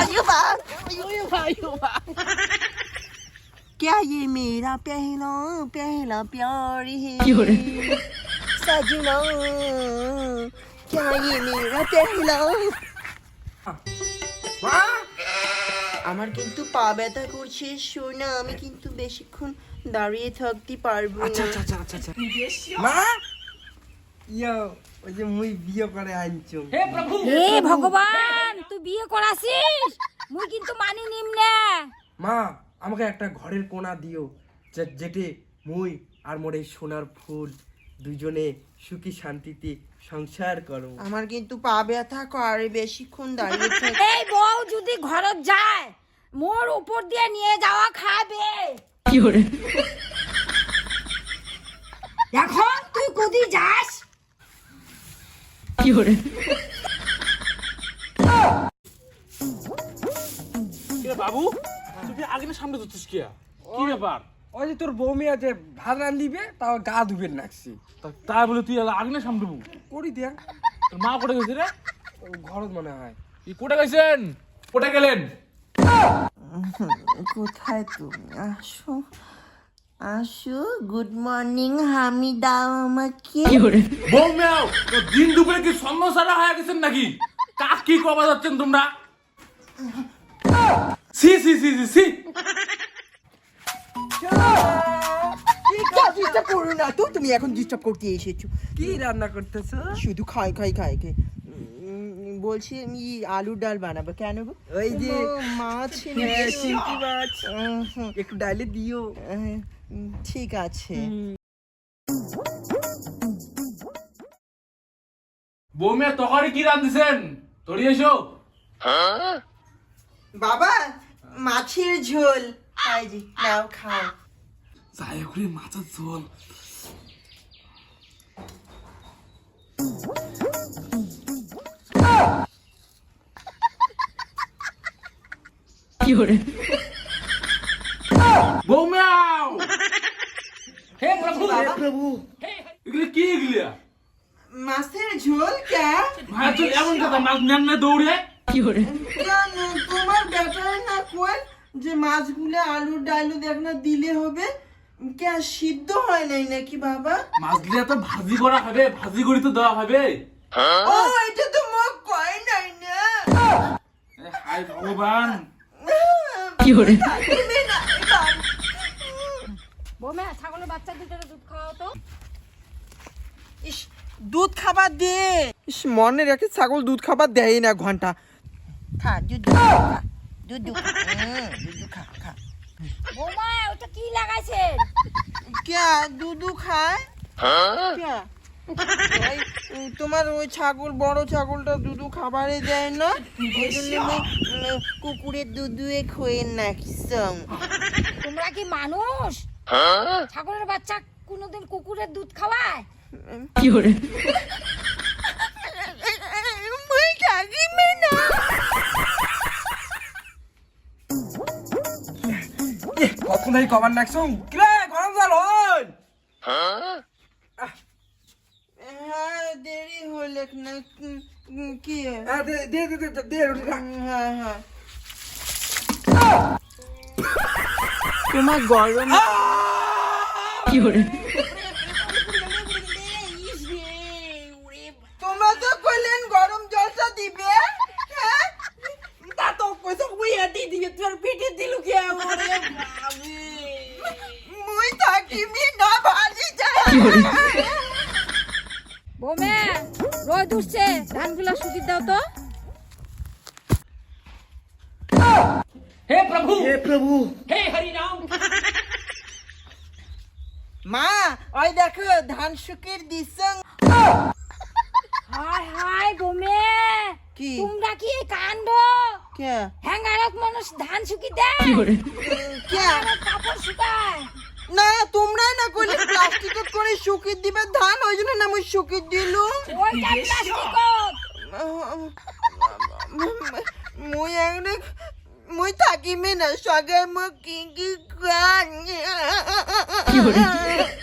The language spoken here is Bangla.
आयु बा आयु बा आयु बा क्या ये मेरा पहला पहला प्यार है सजना क्या ये मेरा पहला মা আমার কিন্তু পা ব্যথা করছে শোনা আমি কিন্তু বেশিক্ষণ দাঁড়িয়ে থাকতে পারবো আচ্ছা না আচ্ছা আচ্ছা আচ্ছা আচ্ছা মা ইয়া ওই যে মুই বিয়ে করে আনছো হে ভগবান তুই বিয়ে করাছিস? মুই কিন্তু মানি নিম না। মা আমাকে একটা ঘরের কোণা দিও যেটে মুই আর মোর এই সোনার ফুল দুজনে সুখী শান্তিতে সংসার করো আমার কিন্তু পা ব্যথা করে বেশিক্ষণ দাঁড়িয়ে এই বউ যদি ঘরত যায় মোর উপর দিয়ে নিয়ে যাওয়া খাবে। এখন তুই কুদি যাস কিরে বাবু তুই আগে সামনে ধরছিস কি কি ব্যাপার? ওই যে তোর বৌমি আছে ভাত রান্ধিবে তাও গা ধুবে নাকছি। তা- বলে তুই আগে সামনে দেবো করি দিয়া। তোর মা কোটে গেছে রে? ঘরত মনে হয়। কি কোটে গেছেন? কোটে গেলেন? কোথায় তুমি? আসো। আসো গুড মর্নিং হামি দাও আমাকে বউ মেয়াও তো দিন দুপুরে কি সন্ধ্যা সারা হয়ে গেছেন নাকি? কাক কি কবা যাচ্ছেন তোমরা? সি সি সি সি সি ডিস্টার্ব করো না তো? তুমি এখন ডিস্টার্ব করতে এসেছ। কি রান্না করতেছো? শুধু খাই খাই খাই খাই। বলছি আমি আলুর ডাল বানাবো। কেন গো? ওই যে মাছ হ্যাঁ, মাছ। উম, একটু ডালে দিও। উম, ঠিক আছে। মেয়ে তরকারি কি রাঁধছেন তরি এসো। বাবা মাছের ঝোল। জি নাও খাও। যাই হোক মাছের ঝোল। মেয়াও হে প্রভু! হে প্রভু! এগুলো কি এগুলা? মাছের ঝোল কে মাছ এমন কথা মাছ নেন না দৌড়ে। কেন তোমার ব্যাটার না যে মাছগুলো আলুর ডালু দেখ না দিলে হবে। কে সিদ্ধ হয় নাই নাকি বাবা? মাছগুলো তো ভাজি করা হবে ভাজি করে তো দেওয়া হবে। ও এটা তো মোক কয় নাই না। হায় ভগবান। না এবার। বৌমা ছাগলের বাচ্চা দুটোর দুধ খাওয়াও তো। ইস দুধ খাবার দে। ইস মনে রেখে ছাগল দুধ খাবার দেয় না ঘণ্টা। খা দুধ দুধ খা হুম, দুধ খা। খা বৌমা ওটা কি দুধু খায়? তোমার ওই ছাগল বড় ছাগলটা দুধু খাবারে দেয় না? ওই জন্য কুকুরের দুধুয়ে খোয়েন না তোমরা কি মানুষ? ছাগলের বাচ্চা কোনোদিন কুকুরের দুধ খাওয়ায়? থাকিবে না কখন এই কবার নাকছো কিরে গরম জল হন হ্যাঁ দেরি হলে না কি? হ্যাঁ, দে দে দে দে, দে হ্যাঁ হ্যাঁ। তোমার গরম তোমরা তো কইলেন গরম জলটা দিবে হ্যাঁ? তা তো কইছো বুইয়া দি দিবে তোর পিঠে দিলু কে মুই থাকিবি না ভাজি যা বৌমা রোদ উঠছে ধানগুলো শুকিয়ে দাও তো। মা ওই দেখো ধান শুকির দিছং। হায় হায় বৌমে কি? তোমরা কি কাণ্ড? কে? হ্যাঙ্গারত মানুষ ধান শুকি দেয়? কে কাপড় শুকায়? না তোমরাই না কইলে প্লাস্টিকত করে শুকিয়ে দিবে ধান ওই জন্য না মুই শুকিয়ে দিলু। ওইটা প্লাস্টিকত মুই মুই থাকিবে না সগে মুই কি কি より。